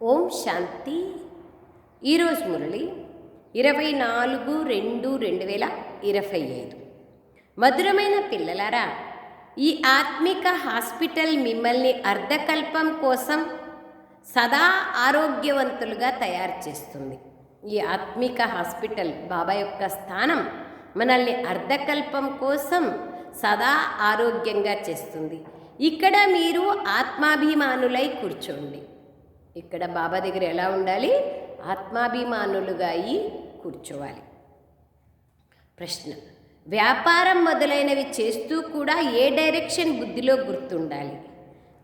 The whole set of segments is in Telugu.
ఓం శాంతి. ఈరోజు మురళి ఇరవై నాలుగు రెండు రెండు వేల ఇరవై ఐదు. మధురమైన పిల్లలారా ఈ ఆత్మిక హాస్పిటల్ మిమ్మల్ని అర్ధకల్పం కోసం సదా ఆరోగ్యవంతులుగా తయారు చేస్తుంది. ఈ ఆత్మిక హాస్పిటల్ బాబా యొక్క స్థానం మనల్ని అర్ధకల్పం కోసం సదా ఆరోగ్యంగా చేస్తుంది. ఇక్కడ మీరు ఆత్మాభిమానులై కూర్చోండి. ఇక్కడ బాబా దగ్గర ఎలా ఉండాలి? ఆత్మాభిమానులుగా అయి కూర్చోవాలి. ప్రశ్న. వ్యాపారం మొదలైనవి చేస్తూ కూడా ఏ డైరెక్షన్ బుద్ధిలో గుర్తుండాలి?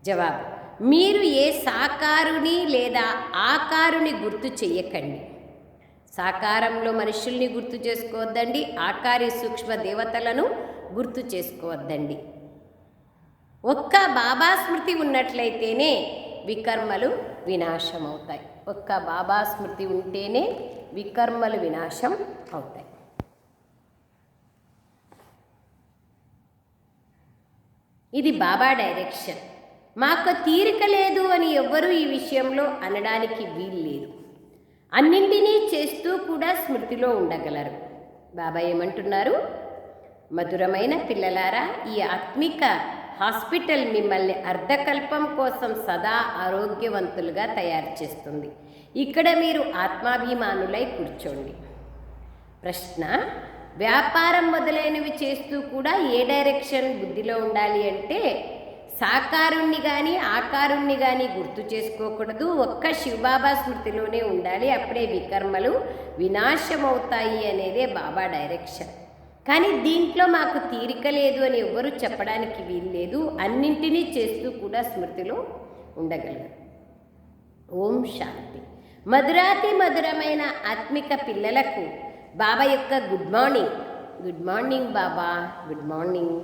జవాబు. మీరు ఏ సాకారుని లేదా ఆకారుని గుర్తు చెయ్యకండి. సాకారంలో మనుషుల్ని గుర్తు చేసుకోవద్దండి ఆకారి సూక్ష్మ దేవతలను గుర్తు చేసుకోవద్దండి. ఒక్క బాబా స్మృతి ఉన్నట్లయితేనే వికర్మలు వినాశమవుతాయి. ఒక్క బాబా స్మృతి ఉంటేనే వికర్మలు వినాశం అవుతాయి. ఇది బాబా డైరెక్షన్. మాకు తీరిక లేదు అని ఎవ్వరూ ఈ విషయంలో అనడానికి వీలు లేదు. అన్నింటినీ చేస్తూ కూడా స్మృతిలో ఉండగలరు. బాబా ఏమంటున్నారు? మధురమైన పిల్లలారా ఈ ఆత్మిక హాస్పిటల్ మిమ్మల్ని అర్ధకల్పం కోసం సదా ఆరోగ్యవంతులుగా తయారు చేస్తుంది. ఇక్కడ మీరు ఆత్మాభిమానులై కూర్చోండి. ప్రశ్న వ్యాపారం మొదలైనవి చేస్తూ కూడా ఏ డైరెక్షన్ బుద్ధిలో ఉండాలి అంటే సాకారుణ్ణి కానీ ఆకారుణ్ణి కానీ గుర్తు చేసుకోకూడదు. ఒక్క శివబాబా స్మృతిలోనే ఉండాలి. అప్పుడే వికర్మలు వినాశమవుతాయి అనేదే బాబా డైరెక్షన్. కానీ దీంట్లో మాకు తీరిక లేదు అని ఎవ్వరూ చెప్పడానికి వీల్లేదు. అన్నింటినీ చేస్తూ కూడా స్మృతిలో ఉండగలరు. ఓం శాంతి. మధురాతి మధురమైన ఆత్మిక పిల్లలకు బాబా యొక్క good morning. Good morning Baba good morning.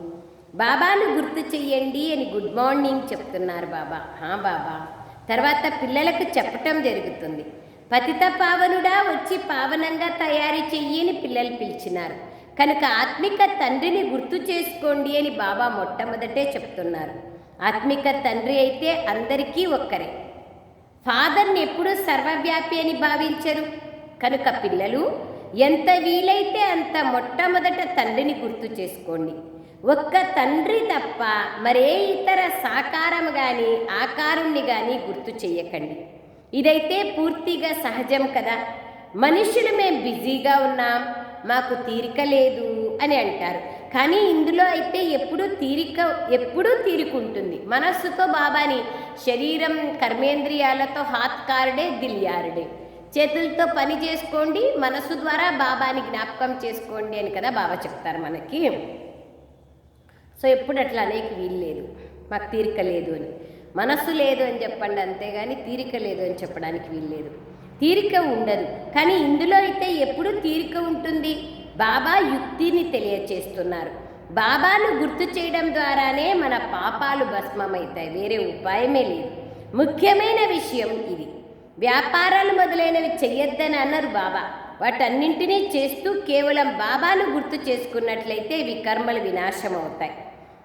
బాబాను గుర్తు చెయ్యండి అని గుడ్ మార్నింగ్ చెప్తున్నారు బాబా. హా బాబా. తర్వాత పిల్లలకు చెప్పటం జరుగుతుంది. పతిత పావనుడా వచ్చి పావనంగా తయారు చెయ్యి అని పిల్లలు పిలిచినారు. కనుక ఆత్మిక తండ్రిని గుర్తు చేసుకోండి అని బాబా మొట్టమొదటే చెప్తున్నారు. ఆత్మిక తండ్రి అయితే అందరికీ ఒక్కరే. ఫాదర్ని ఎప్పుడూ సర్వవ్యాపి అని భావించరు. కనుక పిల్లలు ఎంత వీలైతే అంత మొట్టమొదట తండ్రిని గుర్తు చేసుకోండి. ఒక్క తండ్రి తప్ప మరే ఇతర సాకారం కానీ ఆకారుణ్ణి కానీ గుర్తు చెయ్యకండి ఇదైతే పూర్తిగా సహజం కదా. మనుషులు మేము బిజీగా ఉన్నాం. మాకు తీరిక లేదు అని అంటారు. కానీ ఇందులో అయితే ఎప్పుడూ తీరిక ఎప్పుడూ తీరిక ఉంటుంది మనస్సుతో బాబాని శరీరం కర్మేంద్రియాలతో హాత్ కార్డే దిల్యారుడే. చేతులతో పని చేసుకోండి మనస్సు ద్వారా బాబాని జ్ఞాపకం చేసుకోండి అని కదా బాబా చెప్తారు మనకి. సో ఎప్పుడు అట్లా అనేక వీలు లేదు. మాకు తీరిక లేదు అని. మనస్సు లేదు అని చెప్పండి అంతేగాని తీరిక లేదు అని చెప్పడానికి వీలు లేదు. తీరిక ఉండదు. కానీ ఇందులో అయితే ఎప్పుడు తీరిక ఉంటుంది? బాబా యుక్తిని తెలియచేస్తున్నారు. బాబాను గుర్తు చేయడం ద్వారానే మన పాపాలు భస్మమవుతాయి. వేరే ఉపాయమే లేదు. ముఖ్యమైన విషయం ఇది. వ్యాపారాలు మొదలైనవి చెయ్యొద్దని అన్నారు బాబా. వాటన్నింటినీ చేస్తూ కేవలం బాబాను గుర్తు చేసుకున్నట్లయితే ఇవి కర్మలు వినాశం అవుతాయి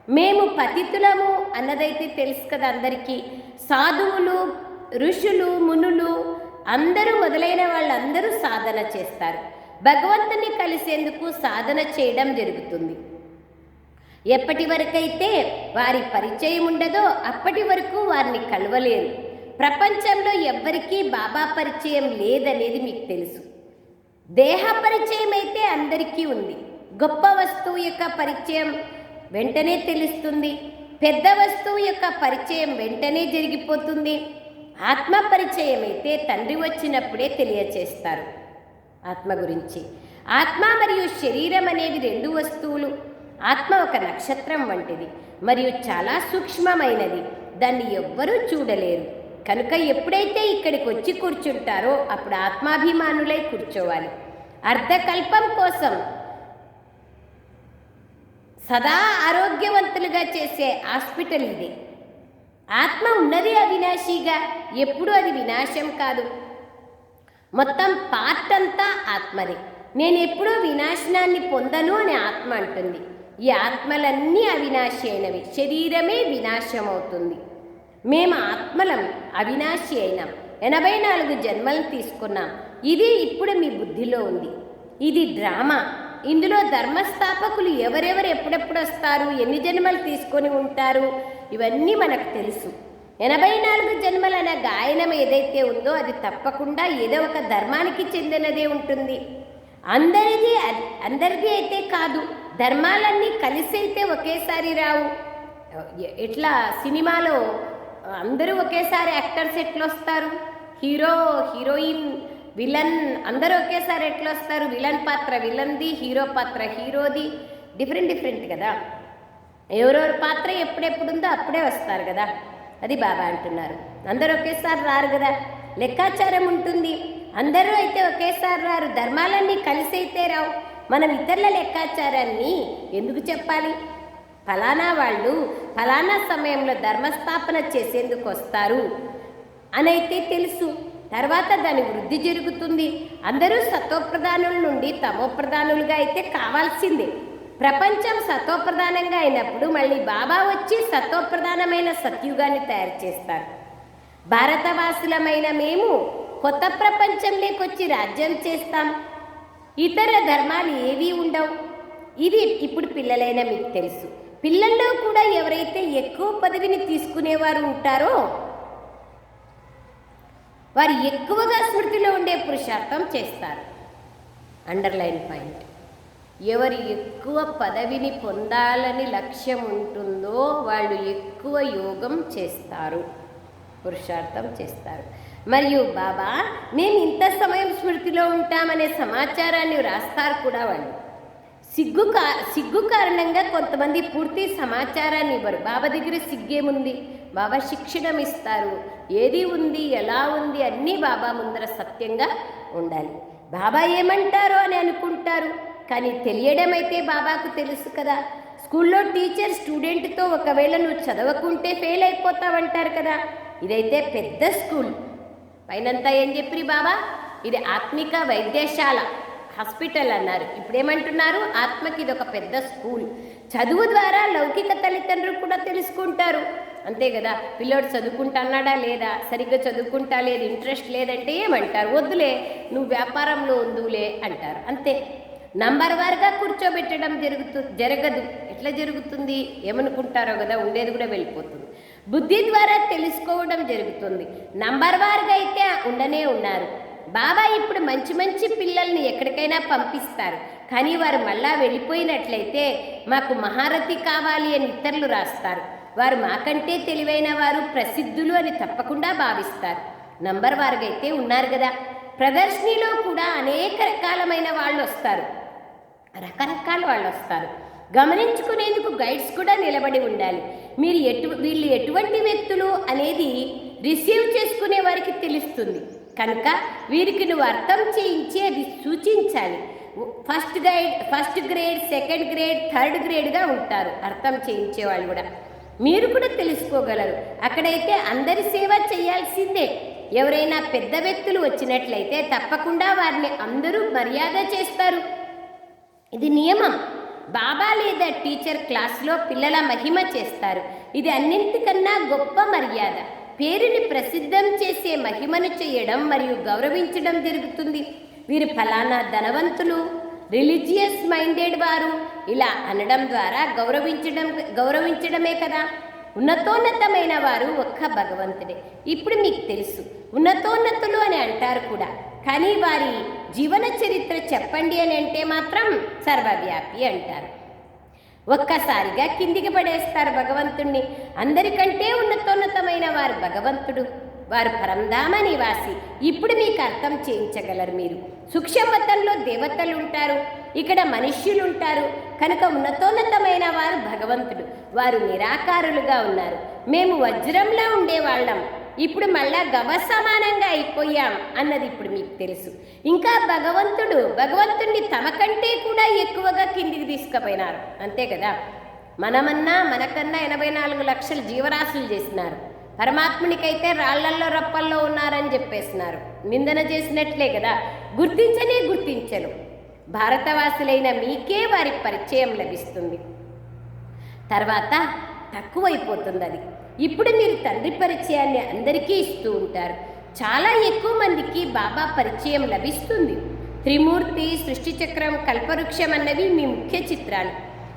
మేము పతితులము అన్నదైతే తెలుసు కదా అందరికీ. సాధువులు ఋషులు మునులు అందరూ మొదలైన వాళ్ళందరూ సాధన చేస్తారు. భగవంతుని కలిసేందుకు సాధన చేయడం జరుగుతుంది. ఎప్పటి వరకైతే వారి పరిచయం ఉండదో అప్పటి వరకు వారిని కలవలేరు. ప్రపంచంలో ఎవ్వరికీ బాబా పరిచయం లేదనేది మీకు తెలుసు. దేహ పరిచయం అయితే అందరికీ ఉంది. గొప్ప వస్తువు యొక్క పరిచయం వెంటనే తెలుస్తుంది. పెద్ద వస్తువు యొక్క పరిచయం వెంటనే జరిగిపోతుంది. ఆత్మ పరిచయం అయితే తండ్రి వచ్చినప్పుడే తెలియచేస్తారు. ఆత్మ గురించి. ఆత్మ మరియు శరీరం అనేవి రెండు వస్తువులు. ఆత్మ ఒక నక్షత్రం వంటిది మరియు చాలా సూక్ష్మమైనది. దాన్ని ఎవ్వరూ చూడలేరు. కనుక ఎప్పుడైతే ఇక్కడికి వచ్చి కూర్చుంటారో అప్పుడు ఆత్మాభిమానులై కూర్చోవాలి. అర్ధకల్పం కోసం సదా ఆరోగ్యవంతులుగా చేసే హాస్పిటల్ ఇది. ఆత్మ ఉన్నది అవినాశిగా ఎప్పుడు అది వినాశం కాదు. మొత్తం పార్ట్ అంతా ఆత్మదే. నేను ఎప్పుడూ వినాశనాన్ని పొందను అని ఆత్మ అంటుంది. ఈ ఆత్మలన్నీ అవినాశి అయినవి. శరీరమే వినాశం అవుతుంది మేము ఆత్మలం అవినాశి అయినాం. ఎనభై నాలుగు జన్మలు తీసుకున్నాం. ఇది ఇప్పుడు మీ బుద్ధిలో ఉంది. ఇది డ్రామా. ఇందులో ధర్మస్థాపకులు ఎవరెవరు ఎప్పుడెప్పుడు వస్తారు? ఎన్ని జన్మలు తీసుకొని ఉంటారు? ఇవన్నీ మనకు తెలుసు. ఎనభై నాలుగు జన్మలన గాయనం ఏదైతే ఉందో అది తప్పకుండా ఏదో ఒక ధర్మానికి చెందినదే ఉంటుంది. అందరిది అందరిది అయితే కాదు. ధర్మాలన్నీ కలిసి అయితే ఒకేసారి రావు. ఇట్లా ఎట్లా? సినిమాలో అందరూ ఒకేసారి యాక్టర్స్ ఎట్లొస్తారు హీరో హీరోయిన్ విలన్ అందరూ ఒకేసారి ఎట్లా వస్తారు? విలన్ పాత్ర విలన్ది హీరో పాత్ర హీరోది డిఫరెంట్ డిఫరెంట్ కదా. ఎవరెవరి పాత్ర ఎప్పుడెప్పుడు ఉందో అప్పుడే వస్తారు కదా. అది బాబా అంటున్నారు. అందరూ ఒకేసారి రారు కదా. లెక్కాచారం ఉంటుంది. అందరూ అయితే ఒకేసారి రారు. ధర్మాలన్నీ కలిసి అయితే రావు. మనం ఇతరుల లెక్కాచారాన్ని ఎందుకు చెప్పాలి? ఫలానా వాళ్ళు ఫలానా సమయంలో ధర్మస్థాపన చేసేందుకు వస్తారు. అని అయితే తెలుసు. తర్వాత దాని వృద్ధి జరుగుతుంది. అందరూ సత్వప్రధానుల నుండి తమోప్రధానులుగా అయితే కావాల్సిందే. ప్రపంచం సత్వప్రధానంగా అయినప్పుడు మళ్ళీ బాబా వచ్చి సత్వప్రధానమైన సత్యుగాన్ని తయారు చేస్తారు. భారతవాసులమైన మేము కొత్త ప్రపంచంలోకి వచ్చి రాజ్యం చేస్తాం. ఇతర ధర్మాలు ఏవీ ఉండవు. ఇది ఇప్పుడు పిల్లలైన మీకు తెలుసు. పిల్లల్లో కూడా ఎవరైతే ఎక్కువ పదవిని తీసుకునేవారు ఉంటారో వారు ఎక్కువగా స్మృతిలో ఉండే పురుషార్థం చేస్తారు. Underline point. ఎవరు ఎక్కువ పదవిని పొందాలని లక్ష్యం ఉంటుందో వాళ్ళు ఎక్కువ యోగం చేస్తారు. పురుషార్థం చేస్తారు. మరియు బాబా మేము ఇంత సమయం స్మృతిలో ఉంటామనే సమాచారాన్ని రాస్తారు కూడా వాళ్ళు. సిగ్గు సిగ్గు కారణంగా కొంతమంది పూర్తి సమాచారాన్ని ఇవ్వరు. బాబా దగ్గర సిగ్గేముంది? బాబా శిక్షణం ఇస్తారు. ఏది ఉంది? ఎలా ఉంది? అన్నీ బాబా ముందర సత్యంగా ఉండాలి. బాబా ఏమంటారో అని అనుకుంటారు. కానీ తెలియడం అయితే బాబాకు తెలుసు కదా. స్కూల్లో టీచర్ స్టూడెంట్తో ఒకవేళ నువ్వు చదవకుంటే ఫెయిల్ అయిపోతావంటారు కదా. ఇదైతే పెద్ద స్కూల్. పైనంతా ఏం చెప్పి బాబా? ఇది ఆత్మిక వైద్యశాల. హాస్పిటల్ అన్నారు. ఇప్పుడేమంటున్నారు? ఆత్మకి ఇది ఒక పెద్ద స్కూల్. చదువు ద్వారా లౌకిక తల్లిదండ్రులు కూడా తెలుసుకుంటారు. అంతే కదా? పిల్లోడు చదువుకుంటున్నాడా లేదా? సరిగ్గా చదువుకుంటా లేదు ఇంట్రెస్ట్ లేదంటే ఏమంటారు? వద్దులే నువ్వు వ్యాపారంలో ఉందులే అంటారు. అంతే. నంబర్ వారుగా కూర్చోబెట్టడం జరుగుతు జరగదు. ఎట్లా జరుగుతుంది? ఏమనుకుంటారో కదా ఉండేది కూడా వెళ్ళిపోతుంది. బుద్ధి ద్వారా తెలుసుకోవడం జరుగుతుంది. నంబర్ వారుగా అయితే ఉండనే ఉన్నారు. బాబా ఇప్పుడు మంచి మంచి పిల్లల్ని ఎక్కడికైనా పంపిస్తారు. కానీ వారు మళ్ళా వెళ్ళిపోయినట్లయితే మాకు మహారథి కావాలి అని ఇతరులు రాస్తారు. వారు మాకంటే తెలివైన వారు ప్రసిద్ధులు అని తప్పకుండా భావిస్తారు. నంబర్ వారుగా అయితే ఉన్నారు కదా. ప్రదర్శనలో కూడా అనేక రకాలమైన వాళ్ళు వస్తారు. రకరకాల వాళ్ళు వస్తారు. గమనించుకునేందుకు గైడ్స్ కూడా నిలబడి ఉండాలి. మీరు ఎటు వీళ్ళు ఎటువంటి వ్యక్తులు అనేది రిసీవ్ చేసుకునే వారికి తెలుస్తుంది. కనుక వీరికి నువ్వు అర్థం చేయించి అది సూచించాలి. First guide first grade second grade third గ్రేడ్గా ఉంటారు. అర్థం చేయించే వాళ్ళు కూడా. మీరు కూడా తెలుసుకోగలరు. అక్కడైతే అందరి సేవ చేయాల్సిందే. ఎవరైనా పెద్ద వ్యక్తులు వచ్చినట్లయితే తప్పకుండా వారిని అందరూ మర్యాద చేస్తారు. ఇది నియమం. బాబా లేదా టీచర్ క్లాస్లో పిల్లల మహిమ చేస్తారు. ఇది అన్నింటికన్నా గొప్ప మర్యాద. పేరుని ప్రసిద్ధం చేసే మహిమను చేయడం మరియు గౌరవించడం జరుగుతుంది. వీరు ఫలానా ధనవంతులు రిలీజియస్ మైండెడ్ వారు. ఇలా అనడం ద్వారా గౌరవించడం గౌరవించడమే కదా. ఉన్నతోన్నతమైన వారు ఒక్క భగవంతుడే. ఇప్పుడు మీకు తెలుసు ఉన్నతోన్నతులు అని అంటారు కూడా. కానీ వారి జీవన చరిత్ర చెప్పండి అని అంటే మాత్రం సర్వవ్యాపి అంటారు. ఒక్కసారిగా కిందికి పడేస్తారు భగవంతుణ్ణి. అందరికంటే ఉన్నతోన్నతమైన వారు భగవంతుడు. వారు పరంధామ నివాసి. ఇప్పుడు మీకు అర్థం చేయించగలరు మీరు. సూక్ష్మతంలో దేవతలు ఉంటారు. ఇక్కడ మనుష్యులు ఉంటారు కనుక ఉన్నతోన్నతమైన వారు భగవంతుడు. వారు నిరాకారులుగా ఉన్నారు. మేము వజ్రంలా ఉండేవాళ్ళం. ఇప్పుడు మళ్ళా గవ సమానంగా అయిపోయాం అన్నది ఇప్పుడు మీకు తెలుసు. ఇంకా భగవంతుడు భగవంతుణ్ణి తమ కంటే కూడా ఎక్కువగా కిందికి తీసుకుపోయినారు. అంతే కదా? మనమన్నా మనకన్నా ఎనభై నాలుగు లక్షల జీవరాశులు చేసినారు. పరమాత్మునికైతే రాళ్ళల్లో రప్పల్లో ఉన్నారని చెప్పేసినారు. నిందన చేసినట్లే కదా? గుర్తించనే గుర్తించను. భారతవాసులైన మీకే వారి పరిచయం లభిస్తుంది. తర్వాత తక్కువైపోతుంది అది ఇప్పుడు మీరు తండ్రి పరిచయాన్ని అందరికీ ఇస్తూ ఉంటారు. చాలా ఎక్కువ మందికి బాబా పరిచయం లభిస్తుంది. త్రిమూర్తి సృష్టి చక్రం కల్పవృక్షం అన్నవి మీ ముఖ్య చిత్రాలు.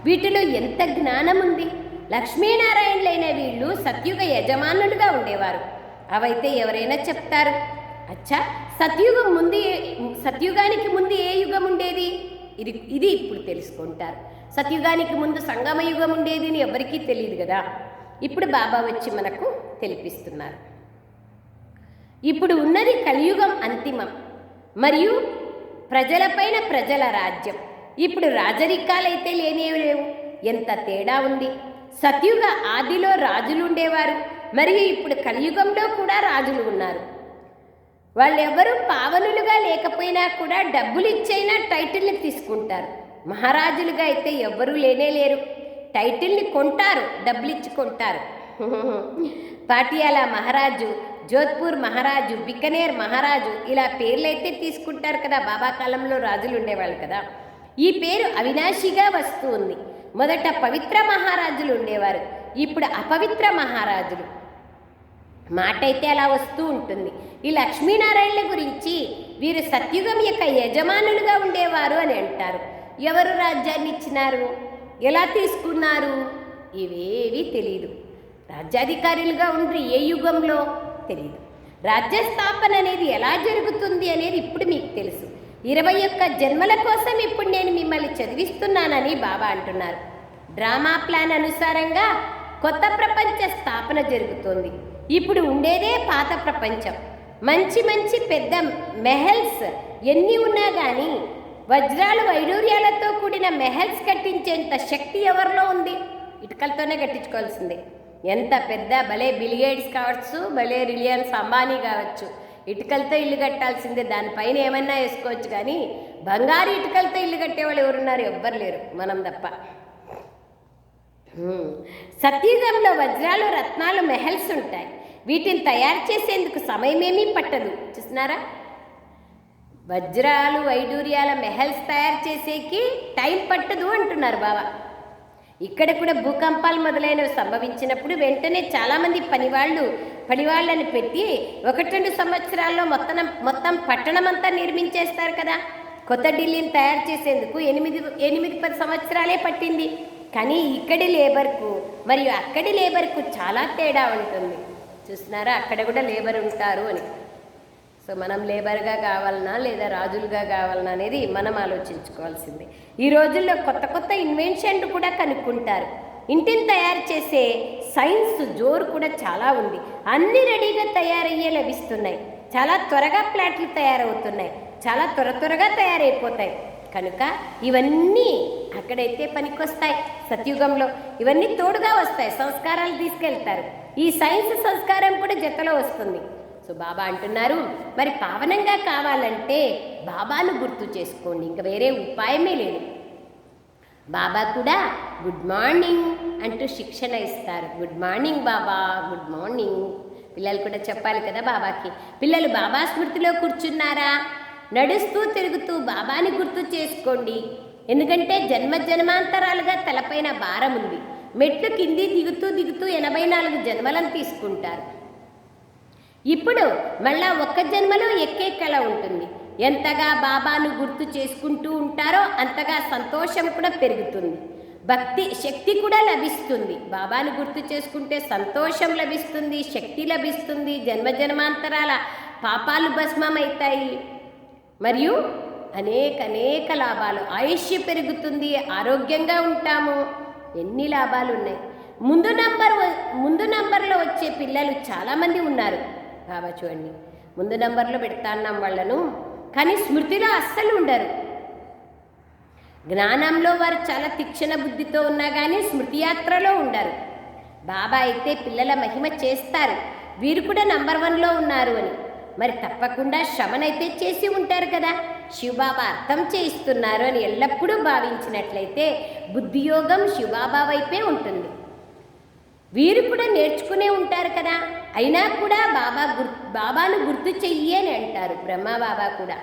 వీటిలో ఎంత జ్ఞానం ఉంది లక్ష్మీనారాయణులైన వీళ్ళు సత్యుగ యజమానులుగా ఉండేవారు. అవైతే ఎవరైనా చెప్తారు అచ్చా సత్యుగం ముందు సత్యుగానికి ముందు ఏ యుగం ఉండేది ఇది ఇది ఇప్పుడు తెలుసుకుంటారు. సత్యుగానికి ముందు సంగమయుగం ఉండేది అని ఎవరికీ తెలియదు కదా. ఇప్పుడు బాబా వచ్చి మనకు తెలిపిస్తున్నారు. ఇప్పుడు ఉన్నది కలియుగం అంతిమం. మరియు ప్రజలపైన ప్రజల రాజ్యం. ఇప్పుడు రాజరికాలైతే లేనేవి లేవు. ఎంత తేడా ఉంది. సత్యుగ ఆదిలో రాజులు ఉండేవారు. మరియు ఇప్పుడు కలియుగంలో కూడా రాజులు ఉన్నారు. వాళ్ళెవ్వరూ పావనులుగా లేకపోయినా కూడా డబ్బులు ఇచ్చైనా టైటిల్ని తీసుకుంటారు. మహారాజులుగా అయితే ఎవ్వరూ లేనే లేరు. టైటిల్ని కొంటారు డబ్బులిచ్చి కొంటారు. పాటియాలా మహారాజు జోధ్పూర్ మహారాజు బికనేర్ మహారాజు ఇలా పేర్లైతే తీసుకుంటారు కదా. బాబా కాలంలో రాజులు ఉండేవాళ్ళు కదా. ఈ పేరు అవినాశిగా వస్తూ ఉంది మొదట పవిత్ర మహారాజులు ఉండేవారు. ఇప్పుడు అపవిత్ర మహారాజులు. మాట అయితే అలా వస్తూ ఉంటుంది. ఈ లక్ష్మీనారాయణ గురించి వీరు సత్యుగం యొక్క యజమానులుగా ఉండేవారు అని అంటారు. ఎవరు రాజ్యాన్ని ఇచ్చినారు ఎలా తీసుకున్నారు? ఇవేవి తెలియదు రాజ్యాధికారులుగా ఉండి ఏ యుగంలో? తెలియదు రాజ్య స్థాపన అనేది ఎలా జరుగుతుంది అనేది ఇప్పుడు మీకు తెలుసు. ఇరవై ఒక్క జన్మల కోసం ఇప్పుడు నేను మిమ్మల్ని చదివిస్తున్నానని బాబా అంటున్నారు. డ్రామా ప్లాన్ అనుసారంగా కొత్త ప్రపంచ స్థాపన జరుగుతోంది. ఇప్పుడు ఉండేదే పాత ప్రపంచం. మంచి మంచి పెద్ద మెహల్స్ ఎన్ని ఉన్నా కానీ వజ్రాలు వైడూర్యాలతో కూడిన మెహల్స్ కట్టించేంత శక్తి ఎవరిలో ఉంది? ఇటుకలతోనే కట్టించుకోవాల్సిందే. ఎంత పెద్ద భలే బిలిగేట్స్ కావచ్చు భలే రిలియన్స్ అంబానీ కావచ్చు ఇటుకలతో ఇల్లు కట్టాల్సిందే. దానిపైన ఏమన్నా వేసుకోవచ్చు కానీ బంగారు ఇటుకలతో ఇల్లు కట్టేవాళ్ళు ఎవరున్నారు? ఎవ్వరు లేరు. మనం తప్ప. హ్మ్. సత్యుగంలో వజ్రాలు రత్నాలు మెహల్స్ ఉంటాయి. వీటిని తయారు చేసేందుకు సమయమేమీ పట్టదు. చూస్తున్నారా? వజ్రాలు వైడూర్యాల మెహల్స్ తయారు చేసేకి టైం పట్టదు అంటున్నారు బాబా ఇక్కడ కూడా భూకంపాలు మొదలైనవి సంభవించినప్పుడు వెంటనే చాలామంది పనివాళ్ళు పనివాళ్ళని పెట్టి ఒకటి రెండు సంవత్సరాల్లో మొత్తం మొత్తం పట్టణమంతా నిర్మించేస్తారు కదా. కొత్త ఢిల్లీని తయారు చేసేందుకు ఎనిమిది ఎనిమిది పది సంవత్సరాలే పట్టింది. కానీ ఇక్కడి లేబర్కు మరియు అక్కడి లేబర్కు చాలా తేడా ఉంటుంది. చూస్తున్నారా? అక్కడ కూడా లేబర్ ఉంటారు అని. సో మనం లేబర్గా కావాలన్నా లేదా రాజులుగా కావాలన్నా అనేది మనం ఆలోచించుకోవాల్సిందే. ఈ రోజుల్లో కొత్త కొత్త ఇన్వెన్షన్లు కూడా కనుక్కుంటారు. ఇంటిని తయారు చేసే సైన్స్ జోరు కూడా చాలా ఉంది. అన్ని రెడీగా తయారయ్యే లభిస్తున్నాయి. చాలా త్వరగా ప్లాట్లు తయారవుతున్నాయి. చాలా త్వర త్వరగా తయారైపోతాయి. కనుక ఇవన్నీ అక్కడైతే పనికొస్తాయి సత్యుగంలో. ఇవన్నీ తోడుగా వస్తాయి. సంస్కారాలు తీసుకెళ్తారు. ఈ సైన్స్ సంస్కారం కూడా జతలో వస్తుంది. సో బాబా అంటున్నారు. మరి పావనంగా కావాలంటే బాబాను గుర్తు చేసుకోండి ఇంకా వేరే ఉపాయమే లేదు. బాబా కూడా గుడ్ మార్నింగ్ అంటూ శిక్షణ ఇస్తారు. Good morning Baba good morning పిల్లలు కూడా చెప్పాలి కదా బాబాకి. పిల్లలు బాబా స్మృతిలో కూర్చున్నారా? నడుస్తూ తిరుగుతూ బాబాని గుర్తు చేసుకోండి. ఎందుకంటే జన్మ జన్మాంతరాలుగా తలపైన భారం ఉంది. మెట్లు కింది దిగుతూ దిగుతూ ఎనభై నాలుగు జన్మలను తీసుకుంటారు. ఇప్పుడు మళ్ళా ఒక్క జన్మలో ఎక్కే కళ ఉంటుంది. ఎంతగా బాబాను గుర్తు చేసుకుంటూ ఉంటారో అంతగా సంతోషం కూడా పెరుగుతుంది. భక్తి శక్తి కూడా లభిస్తుంది. బాబాను గుర్తు చేసుకుంటే సంతోషం లభిస్తుంది శక్తి లభిస్తుంది జన్మ జన్మాంతరాల పాపాలు భస్మమవుతాయి. మరియు అనేక అనేక లాభాలు ఆయుష్య పెరుగుతుంది ఆరోగ్యంగా ఉంటాము. ఎన్ని లాభాలు ఉన్నాయి ముందు నంబర్ ముందు నంబర్లో వచ్చే పిల్లలు చాలామంది ఉన్నారు. బాబా చూడండి. ముందు నంబర్లో పెడతాన్నాం వాళ్ళను. కానీ స్మృతిలో అస్సలు ఉండరు. జ్ఞానంలో వారు చాలా తీక్షణ బుద్ధితో ఉన్నా కానీ స్మృతి యాత్రలో ఉండరు. బాబా అయితే పిల్లల మహిమ చేస్తారు. వీరు కూడా నంబర్ వన్లో ఉన్నారు అని. మరి తప్పకుండా శ్రమనైతే చేసి ఉంటారు కదా. శివబాబా అర్థం చేయిస్తున్నారు అని ఎల్లప్పుడూ భావించినట్లయితే బుద్ధియోగం శివబాబా వైపే ఉంటుంది. వీరు కూడా నేర్చుకునే ఉంటారు కదా? అయినా కూడా బాబా గుర్ బాబాను గుర్తు చెయ్యి అని అంటారు. బ్రహ్మా బాబా కూడా.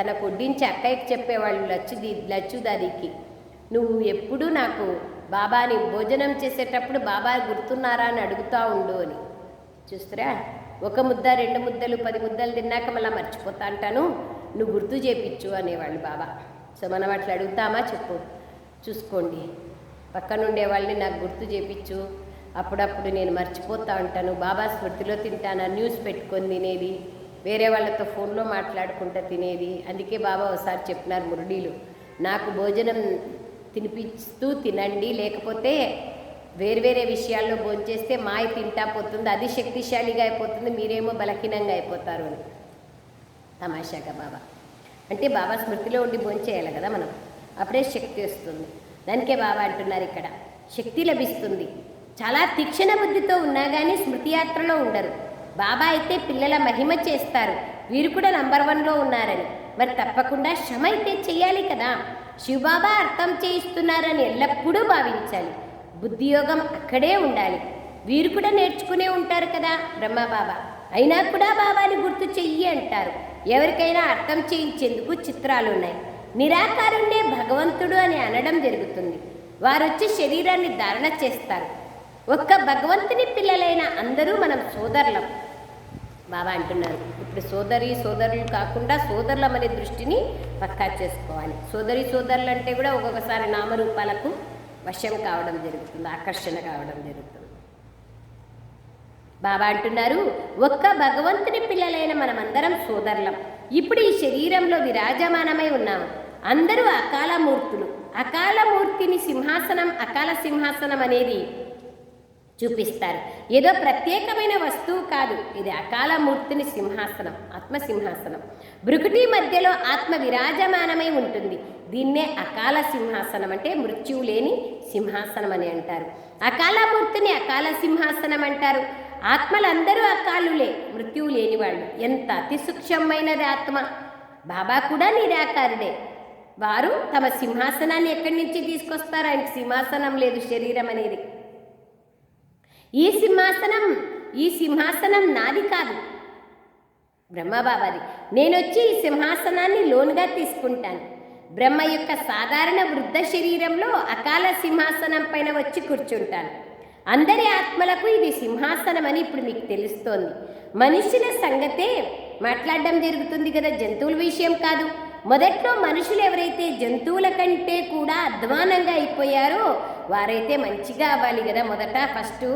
తన కొడ్డించి అక్కయ్యకి చెప్పేవాళ్ళు లచ్చుది లచ్చుదాదికి నువ్వు ఎప్పుడూ నాకు బాబాని భోజనం చేసేటప్పుడు బాబా గుర్తున్నారా అని అడుగుతూ ఉండు అని. చూస్తురా ఒక ముద్ద రెండు ముద్దలు పది ముద్దలు తిన్నాక మళ్ళీ మర్చిపోతా అంటాను. నువ్వు గుర్తు చేపించు అనేవాళ్ళు బాబా. సో మనం అట్లా అడుగుతామా? చెప్పు. చూసుకోండి. పక్కనుండే వాళ్ళని నాకు గుర్తు చేపించు అప్పుడప్పుడు నేను మర్చిపోతూ ఉంటాను. బాబా స్మృతిలో తింటాను? న్యూస్ పెట్టుకొని తినేది. వేరే వాళ్ళతో ఫోన్లో మాట్లాడుకుంటూ తినేది. అందుకే బాబా ఒకసారి చెప్పినారు మురళీలు. నాకు భోజనం తినిపిస్తూ తినండి. లేకపోతే వేర్వేరే విషయాల్లో భోంచేస్తే మాయ తింటా పోతుంది. అది శక్తిశాలిగా అయిపోతుంది. మీరేమో బలహీనంగా అయిపోతారు అని. తమాషాగా బాబా. అంటే బాబా స్మృతిలో ఉండి భోంచేయాలి కదా మనం. అప్పుడే శక్తి వస్తుంది. దానికే బాబా అంటున్నారు ఇక్కడ. శక్తి లభిస్తుంది. చాలా తీక్షణ బుద్ధితో ఉన్నా కానీ స్మృతి యాత్రలో ఉండరు. బాబా అయితే పిల్లల మహిమ చేస్తారు. వీరు కూడా నంబర్ వన్లో ఉన్నారని. మరి తప్పకుండా శ్రమ అయితే చెయ్యాలి కదా? శివబాబా అర్థం చేయిస్తున్నారని ఎల్లప్పుడూ భావించాలి. బుద్ధియోగం అక్కడే ఉండాలి. వీరు కూడా నేర్చుకునే ఉంటారు కదా బ్రహ్మబాబా? అయినా కూడా బాబాని గుర్తు చెయ్యి అంటారు. ఎవరికైనా అర్థం చేయించేందుకు చిత్రాలు ఉన్నాయి నిరాకారుణ్ణే భగవంతుడు అని అనడం జరుగుతుంది. వారొచ్చి శరీరాన్ని ధారణ చేస్తారు. ఒక్క భగవంతుని పిల్లలైన అందరూ మనం సోదరులం. బాబా అంటున్నారు ఇప్పుడు సోదరి సోదరులు కాకుండా సోదరులం అనే దృష్టిని పక్కా చేసుకోవాలి. సోదరి సోదరులు అంటే కూడా ఒక్కొక్కసారి నామరూపాలకు వశం కావడం జరుగుతుంది ఆకర్షణ కావడం జరుగుతుంది. బాబా అంటున్నారు ఒక్క భగవంతుని పిల్లలైన మనమందరం సోదరులం. ఇప్పుడు ఈ శరీరంలో విరాజమానమై ఉన్నాము అందరూ అకాలమూర్తులు అకాలమూర్తిని సింహాసనం అకాల సింహాసనం అనేది చూపిస్తారు. ఏదో ప్రత్యేకమైన వస్తువు కాదు. ఇది అకాలమూర్తిని సింహాసనం ఆత్మ సింహాసనం భృకుటి మధ్యలో ఆత్మ విరాజమానమై ఉంటుంది. దీన్నే అకాల సింహాసనం అంటే మృత్యువు లేని సింహాసనం అని అంటారు. అకాలమూర్తిని అకాల సింహాసనం అంటారు. ఆత్మలందరూ అకాలులే మృత్యువు లేని వాళ్ళు. ఎంత అతి సూక్ష్మమైనది ఆత్మ! బాబా కూడా నిరాకారుడే. వారు తమ సింహాసనాన్ని ఎక్కడి నుంచి తీసుకొస్తారు? ఆయనకి సింహాసనం లేదు శరీరం అనేది. ఈ సింహాసనం ఈ సింహాసనం నాది కాదు. బ్రహ్మబాబాది. నేనొచ్చి ఈ సింహాసనాన్ని లోనుగా తీసుకుంటాను. బ్రహ్మ యొక్క సాధారణ వృద్ధ శరీరంలో అకాల సింహాసనం పైన వచ్చి కూర్చుంటాను. అందరి ఆత్మలకు ఇది సింహాసనం అని ఇప్పుడు మీకు తెలుస్తోంది. మనుషుల సంగతే మాట్లాడడం జరుగుతుంది కదా జంతువుల విషయం కాదు. మొదట్లో మనుషులు ఎవరైతే జంతువుల కంటే కూడా అధ్వానంగా అయిపోయారో వారైతే మంచిగా అవ్వాలి కదా మొదట ఫస్ట్.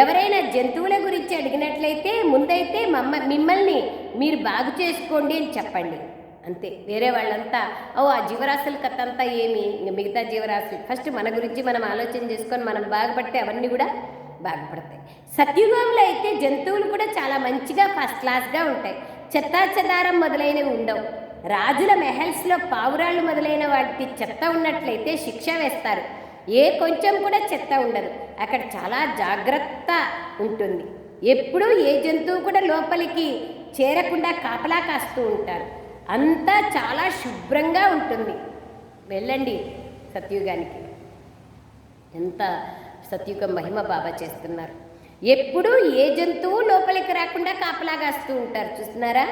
ఎవరైనా జంతువుల గురించి అడిగినట్లయితే ముందైతే మమ్మ మిమ్మల్ని మీరు బాగు చేసుకోండి అని చెప్పండి. అంతే వేరే వాళ్ళంతా ఓ ఆ జీవరాశుల కథ అంతా ఏమి? మిగతా జీవరాశులు. ఫస్ట్ మన గురించి మనం ఆలోచన చేసుకొని మనం బాగుపడితే అవన్నీ కూడా బాగుపడతాయి. సత్యుగంలో అయితే జంతువులు కూడా చాలా మంచిగా ఫస్ట్ క్లాస్గా ఉంటాయి. చెత్తా చెదారం మొదలైనవి ఉండవు. రాజుల మెహల్స్లో పావురాళ్ళు మొదలైన వాటికి చెత్త ఉన్నట్లయితే శిక్ష వేస్తారు. ఏ కొంచెం కూడా చెత్త ఉండదు. అక్కడ చాలా జాగ్రత్త ఉంటుంది. ఎప్పుడూ ఏ జంతువు కూడా లోపలికి చేరకుండా కాపలా కాస్తూ ఉంటారు. అంతా చాలా శుభ్రంగా ఉంటుంది. వెళ్ళండి సత్యుగానికి. ఎంత సత్యుగ మహిమ బాబా చేస్తున్నారు. ఎప్పుడూ ఏ జంతువు లోపలికి రాకుండా కాపలా కాస్తూ ఉంటారు. చూస్తున్నారా?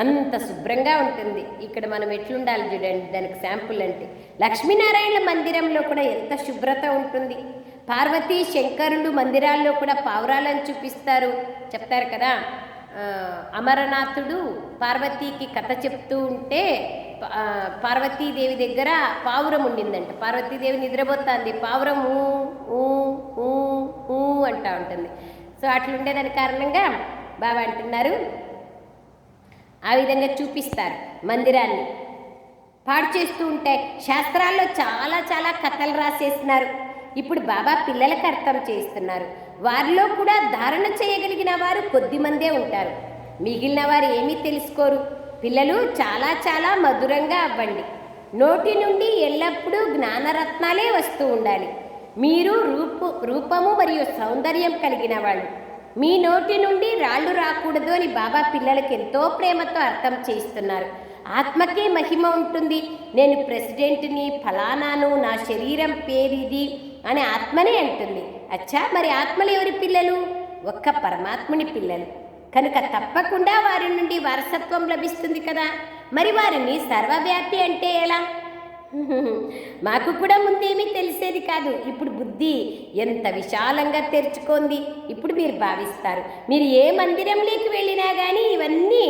అంత శుభ్రంగా ఉంటుంది. ఇక్కడ మనం ఎట్లుండాలి చూడండి దానికి శాంపుల్ అంటే లక్ష్మీనారాయణ మందిరంలో కూడా ఎంత శుభ్రత ఉంటుంది. పార్వతీ శంకరులు మందిరాల్లో కూడా పావురాలను చూపిస్తారు. చెప్తారు కదా అమరనాథుడు పార్వతీకి కథ చెప్తూ ఉంటే పార్వతీదేవి దగ్గర పావురం ఉండిందంట. పార్వతీదేవి నిద్రపోతుంది పావురం ఊ ఊ ఊ ఊ అంటా ఉంటుంది. సో అట్లుండేదాని కారణంగా బాబా అంటున్నారు ఆ విధంగా చూపిస్తారు మందిరాన్ని. పాడు చేస్తూ ఉంటాయి శాస్త్రాల్లో చాలా చాలా కథలు రాసేస్తున్నారు. ఇప్పుడు బాబా పిల్లలకు అర్థం చేస్తున్నారు వారిలో కూడా ధారణ చేయగలిగిన వారు కొద్ది మందే ఉంటారు. మిగిలిన వారు ఏమీ తెలుసుకోరు. పిల్లలు చాలా చాలా మధురంగా అవ్వండి. నోటి నుండి ఎల్లప్పుడూ జ్ఞానరత్నాలే వస్తూ ఉండాలి. మీరు రూపు రూపము మరియు సౌందర్యం కలిగిన వాళ్ళు. మీ నోటి నుండి రాళ్ళు రాకూడదు అని బాబా పిల్లలకి ఎంతో ప్రేమతో అర్థం చేయిస్తున్నారు. ఆత్మకే మహిమ ఉంటుంది. నేను ప్రెసిడెంట్ని ఫలానాను నా శరీరం పేరిది అని ఆత్మనే అంటుంది. అచ్చా మరి ఆత్మలు ఎవరి పిల్లలు? ఒక్క పరమాత్ముని పిల్లలు. కనుక తప్పకుండా వారి నుండి వారసత్వం లభిస్తుంది కదా. మరి వారిని సర్వవ్యాప్తి అంటే ఎలా? మాకు కూడా ముందేమీ తెలిసేది కాదు. ఇప్పుడు బుద్ధి ఎంత విశాలంగా తెరుచుకుంది. ఇప్పుడు మీరు భావిస్తారు. మీరు ఏ మందిరంలోకి వెళ్ళినా కానీ ఇవన్నీ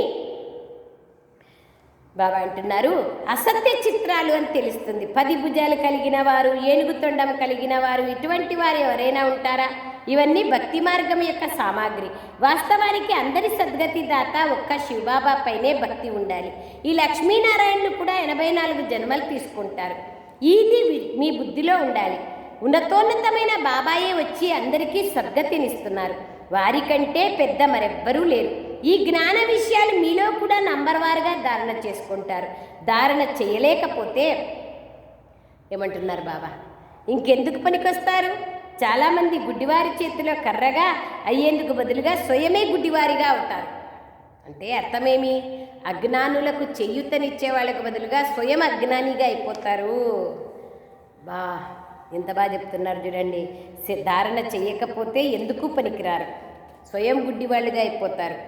బాబా అంటున్నారు. అసత్య చిత్రాలు అని తెలుస్తుంది. పది భుజాలు కలిగిన వారు ఏనుగు తొండం కలిగిన వారు ఇటువంటి వారు ఎవరైనా ఉంటారా? ఇవన్నీ భక్తి మార్గం యొక్క సామాగ్రి. వాస్తవానికి అందరి సద్గతి దాత ఒక్క శివబాబా పైనే భక్తి ఉండాలి. ఈ లక్ష్మీనారాయణులు కూడా ఎనభై నాలుగు జన్మలు తీసుకుంటారు. ఇది మీ బుద్ధిలో ఉండాలి. ఉన్నతోన్నతమైన బాబాయే వచ్చి అందరికీ సద్గతినిస్తున్నారు. వారికంటే పెద్ద మరెవ్వరూ లేరు. ఈ జ్ఞాన విషయాలు మీలో కూడా నంబర్ వారుగా ధారణ చేసుకుంటారు. ధారణ చేయలేకపోతే ఏమంటున్నారు బాబా? ఇంకెందుకు పనికొస్తారు? చాలామంది గుడ్డివారి చేతిలో కర్రగా అయ్యేందుకు బదులుగా స్వయమే గుడ్డివారిగా అవుతారు. అంటే అర్థమేమి? అజ్ఞానులకు చేయూతనిచ్చే వాళ్ళకు బదులుగా స్వయం అజ్ఞానిగా అయిపోతారు. బా ఎంత బాగా చెప్తున్నారు చూడండి. ధారణ చేయకపోతే ఎందుకు పనికిరారు? స్వయం గుడ్డి వాళ్ళుగా అయిపోతారు.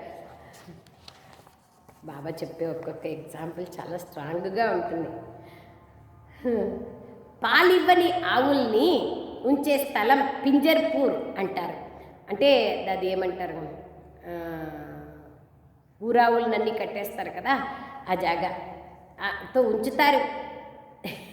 బాబా చెప్పే ఒక్కొక్క ఎగ్జాంపుల్ చాలా స్ట్రాంగ్గా ఉంటుంది. పాలివ్వని ఆవుల్ని ఉంచే స్థలం పింజర్పూర్ అంటారు. అంటే అది ఏమంటారు? ఊరావులనన్నీ కట్టేస్తారు కదా ఆ జాగా. ఆ, తో ఉంచుతారు.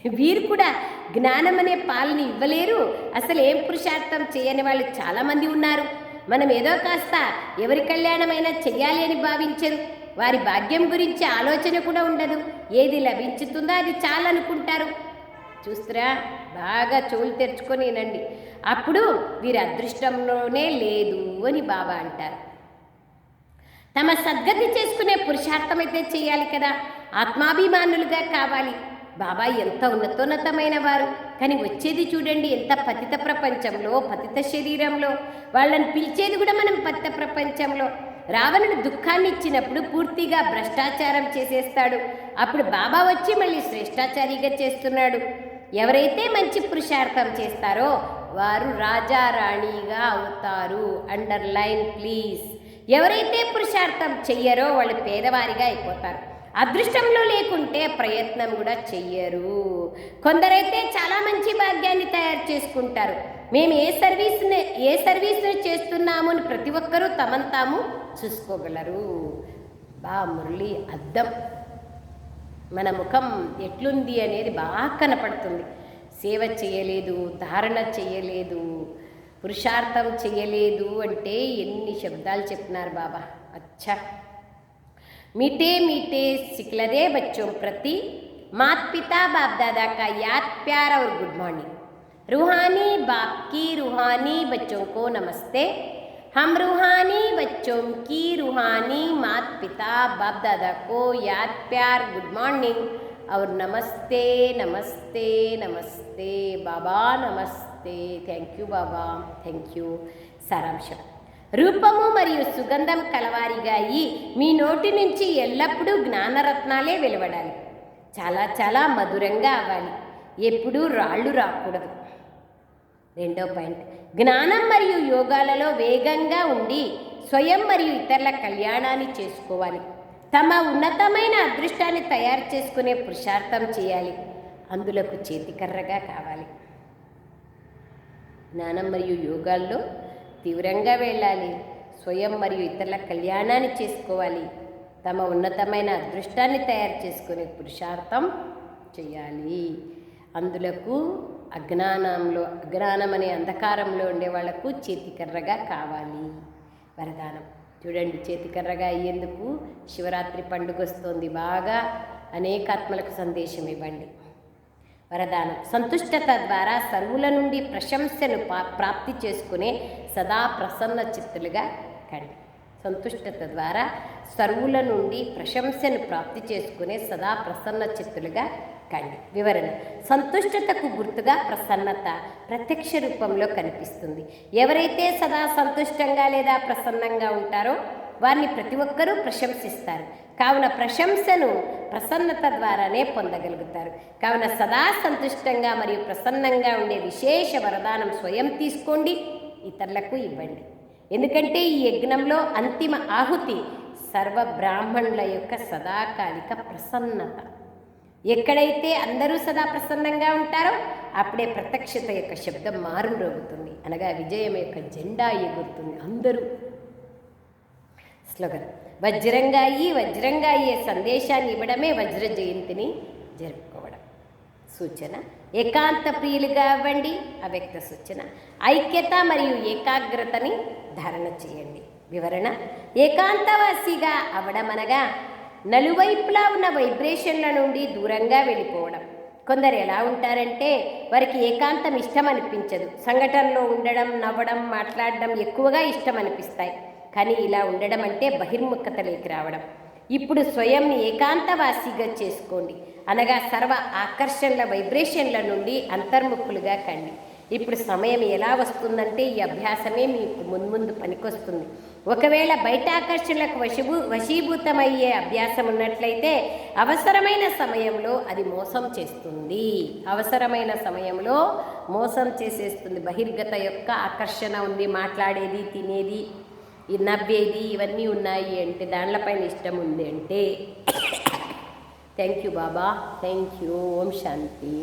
వీరు కూడా జ్ఞానం అనే పాలని ఇవ్వలేరు. అసలు ఏం పురుషార్థం చేయని వాళ్ళు చాలామంది ఉన్నారు. మనం ఏదో కాస్త ఎవరి కళ్యాణమైనా చెయ్యాలి అని భావించరు. వారి భాగ్యం గురించి ఆలోచన కూడా ఉండదు. ఏది లభించుతుందో అది చాలనుకుంటారు. చూస్తురా? బాగా చెవులు తెరుచుకొనినండి అప్పుడు వీరి అదృష్టంలోనే లేదు అని బాబా అంటారు. తమ సద్గతి చేసుకునే పురుషార్థం అయితే చేయాలి కదా? ఆత్మాభిమానులుగా కావాలి. బాబా ఎంత ఉన్నతోన్నతమైన వారు. కానీ వచ్చేది చూడండి ఎంత పతిత ప్రపంచంలో పతిత శరీరంలో. వాళ్ళని పిలిచేది కూడా మనం పతిత ప్రపంచంలో. రావణుడు దుఃఖాన్ని ఇచ్చినప్పుడు పూర్తిగా భ్రష్టాచారం చేసేస్తాడు. అప్పుడు బాబా వచ్చి మళ్ళీ శ్రేష్టాచారిగా చేస్తున్నాడు. ఎవరైతే మంచి పురుషార్థం చేస్తారో వారు రాజారాణిగా అవుతారు. అండర్లైన్ ప్లీజ్ ఎవరైతే పురుషార్థం చెయ్యరో వాళ్ళు పేదవారిగా అయిపోతారు. అదృష్టంలో లేకుంటే ప్రయత్నం కూడా చెయ్యరు. కొందరైతే చాలా మంచి భాగ్యాన్ని తయారు చేసుకుంటారు. మేము ఏ సర్వీస్ని ఏ సర్వీస్ని చేస్తున్నాము అని ప్రతి ఒక్కరూ తమను తాము చూసుకోగలరు. బా మురళి అద్దం. మన ముఖం ఎట్లుంది అనేది బాగా కనపడుతుంది సేవ చేయలేదు ధారణ చేయలేదు పురుషార్థం చేయలేదు అంటే ఎన్ని శబ్దాలు చెప్పినారు బాబా అచ్చా मीठे मीठे सिकलरे बच्चों प्रति मात पिता बाप दादा का याद प्यार और गुड मॉर्निंग रूहानी बाप की रूहानी बच्चों को नमस्ते हम रूहानी बच्चों की रूहानी मात पिता बाप दादा को याद प्यार गुड मॉर्निंग और नमस्ते नमस्ते नमस्ते बाबा नमस्ते thank you Baba thank you సారాంశం రూపము మరియు సుగంధం కలవారిగా అయి మీ నోటి నుంచి ఎల్లప్పుడూ జ్ఞానరత్నాలే వెలువడాలి చాలా చాలా మధురంగా అవ్వాలి ఎప్పుడూ రాళ్ళు రాకూడదు రెండో పాయింట్ జ్ఞానం మరియు యోగాలలో వేగంగా ఉండి స్వయం మరియు ఇతరుల కళ్యాణాన్ని చేసుకోవాలి. తమ ఉన్నతమైన అదృష్టాన్ని తయారు చేసుకునే పురుషార్థం చేయాలి. అందులకు చేతికర్రగా కావాలి. జ్ఞానం మరియు యోగాల్లో తీవ్రంగా వెళ్ళాలి. స్వయం మరియు ఇతరుల కళ్యాణాన్ని చేసుకోవాలి. తమ ఉన్నతమైన అదృష్టాన్ని తయారు చేసుకునే పురుషార్థం చేయాలి. అందులకు అజ్ఞానంలో అజ్ఞానం అనే అంధకారంలో ఉండే వాళ్ళకు చేతికర్రగా కావాలి. వరదానం. చూడండి చేతికర్రగా అయ్యేందుకు శివరాత్రి పండుగ వస్తోంది బాగా అనేకాత్మలకు సందేశం ఇవ్వండి. వరదానం. సంతుష్టత ద్వారా సర్వుల నుండి ప్రశంసను పా- ప్రాప్తి చేసుకునే సదా ప్రసన్న చిత్తులుగా కండి. సంతుష్టత ద్వారా సర్వుల నుండి ప్రశంసను ప్రాప్తి చేసుకునే సదా ప్రసన్న చిత్తులుగా కండి వివరణ సంతుష్టతకు గుర్తుగా ప్రసన్నత ప్రత్యక్ష రూపంలో కనిపిస్తుంది. ఎవరైతే సదా సంతుష్టంగా లేదా ప్రసన్నంగా ఉంటారో వారిని ప్రతి ఒక్కరూ ప్రశంసిస్తారు. కావున ప్రశంసను ప్రసన్నత ద్వారానే పొందగలుగుతారు. కావున సదా సంతుష్టంగా మరియు ప్రసన్నంగా ఉండే విశేష వరదానం స్వయం తీసుకోండి ఇతరులకు ఇవ్వండి. ఎందుకంటే ఈ యజ్ఞంలో అంతిమ ఆహుతి సర్వ బ్రాహ్మణుల యొక్క సదాకాలిక ప్రసన్నత. ఎక్కడైతే అందరూ సదా ప్రసన్నంగా ఉంటారో అప్పుడే ప్రత్యక్షత యొక్క శబ్దం మారుమ్రోగుతుంది. అనగా విజయం యొక్క జెండా ఎగురుతుంది అందరూ. స్లోగన్ వజ్రంగాయి వజ్రంగాయే సందేశాన్ని ఇవ్వడమే వజ్ర జయంతిని జరుపుకోవడం. సూచన. ఏకాంత ప్రియులుగా అవ్వండి అవ్యక్త సూచన. ఐక్యత మరియు ఏకాగ్రతని ధారణ చేయండి. వివరణ. ఏకాంతవాసిగా అవడం అనగా నలువైపులా ఉన్న వైబ్రేషన్ల నుండి దూరంగా వెళ్ళిపోవడం. కొందరు ఎలా ఉంటారంటే వారికి ఏకాంతం ఇష్టం అనిపించదు సంఘటనలో ఉండడం నవ్వడం మాట్లాడడం ఎక్కువగా ఇష్టం అనిపిస్తాయి కానీ ఇలా ఉండడం అంటే బహిర్ముఖతలోకి రావడం. ఇప్పుడు స్వయంని ఏకాంతవాసిగా చేసుకోండి. అనగా సర్వ ఆకర్షణల వైబ్రేషన్ల నుండి అంతర్ముఖులుగా కండి. ఇప్పుడు సమయం ఎలా వస్తుందంటే ఈ అభ్యాసమే మీకు మున్ముందు పనికొస్తుంది. ఒకవేళ బయట ఆకర్షణలకు వశీభూ వశీభూతమయ్యే అభ్యాసం ఉన్నట్లయితే అవసరమైన సమయంలో అది మోసం చేస్తుంది. అవసరమైన సమయంలో మోసం చేసేస్తుంది. బహిర్గత యొక్క ఆకర్షణ ఉంది మాట్లాడేది తినేది ఈ నవ్వేది ఇవన్నీ ఉన్నాయి అంటే దానిపైన ఇష్టం ఉంది అంటే. Thank you Baba thank you Om Shanti